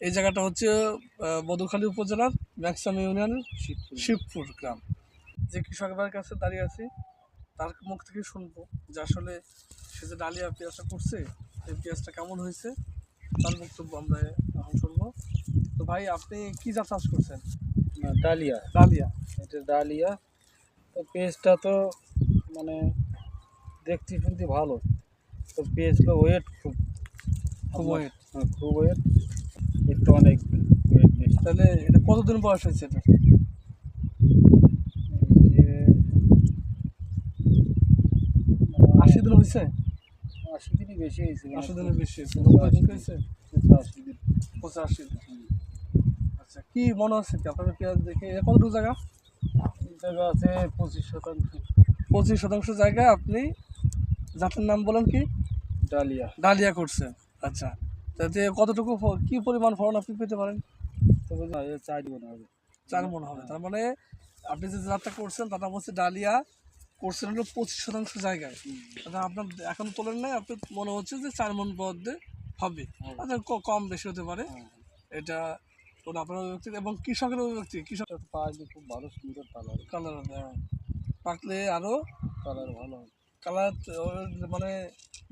এই জায়গাটা হচ্ছে মধুখালী উপজেলার ম্যাক্সাম ইউনিয়নের শিবপুর। গ্রাম। যে কৃষকদের কাছে দাঁড়িয়ে আছি তার মুখ থেকে শুনব যে আসলে সে যে ডালিয়া পেঁয়াজটা করছে এই পেঁয়াজটা কেমন হয়েছে তার বক্তব্য আমরা এখন শুনব। তো ভাই আপনি কি যা চাষ করছেন? ডালিয়া। ডালিয়া। এটা ডালিয়া। তো পেঁয়াজটা তো মানে দেখতে শুনতে ভালো। তো পেঁয়াজটা ওয়েট খুব। খুব ওয়েট হ্যাঁ, খুব ওয়েট একটু অনেক তাহলে এটা কতদিন বয়স হয়েছে এটা আশি দিন হয়েছে? আশি দিনই বেশি হয়েছে মানে আশি দিনের বেশি হয়েছে। হয়েছে? আশি দিন। পঁচাশি দিন। আচ্ছা কি মনে হচ্ছে কি? আপনার পেঁয়াজ দেখে এ কতটুকু জায়গা? জায়গা আছে পঁচিশ শতাংশ। পঁচিশ শতাংশ জায়গায় আপনি জাতের নাম বলেন কি? ডালিয়া। ডালিয়া করছেন আচ্ছা। তাতে কতটুকু কি পরিমাণ ফলন আপনি পেতে পারেন? তবে চার গুণ হবে। চার মন হবে। তার মানে আপনি যে জাতটা করছেন তার নাম হচ্ছে ডালিয়া করছেন হলো পঁচিশ শতাংশ জায়গায় আচ্ছা আপনার এখন তোলেন নাই আপনি মনে হচ্ছে যে চার মন পদে হবে। আচ্ছা কম বেশি হতে পারে। হ্যাঁ। এটা ওটা আপনার অভিব্যক্তি? এবং কৃষকের অভিব্যক্তি? কৃষক পাকলে খুব ভালো সুন্দর কালার। কালার হবে হ্যাঁ। পাকলে আরও কালার ভালো। কালার মানে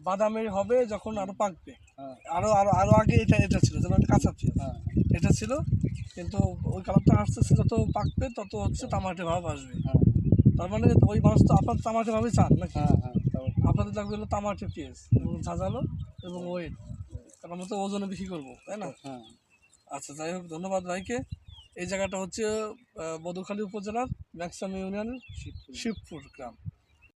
বাদামি হবে যখন আরও পাকবে। হ্যাঁ। আরও আরও আরও আগে এটা এটা ছিল যেমন কাঁচা পেঁয়াজ। হ্যাঁ। এটা ছিল কিন্তু ওই কালারটা আসতে আসতে যত পাকবে তত হচ্ছে তামাটে ভাব আসবে। হ্যাঁ। তার মানে ওই মাছ তো আপনার তামাটে ভাবে চান নাকি? আপনাদের লাগবে হলো তামাটে পেঁয়াজ এবং ঝাঁঝালো এবং ওয়েট। কারণ আমরা তো ওজনে বিক্রি করব তাই না? আচ্ছা যাই হোক ধন্যবাদ ভাইকে। এই জায়গাটা হচ্ছে মধুখালী উপজেলার ম্যাক্সাম ইউনিয়নের শিবপুর গ্রাম।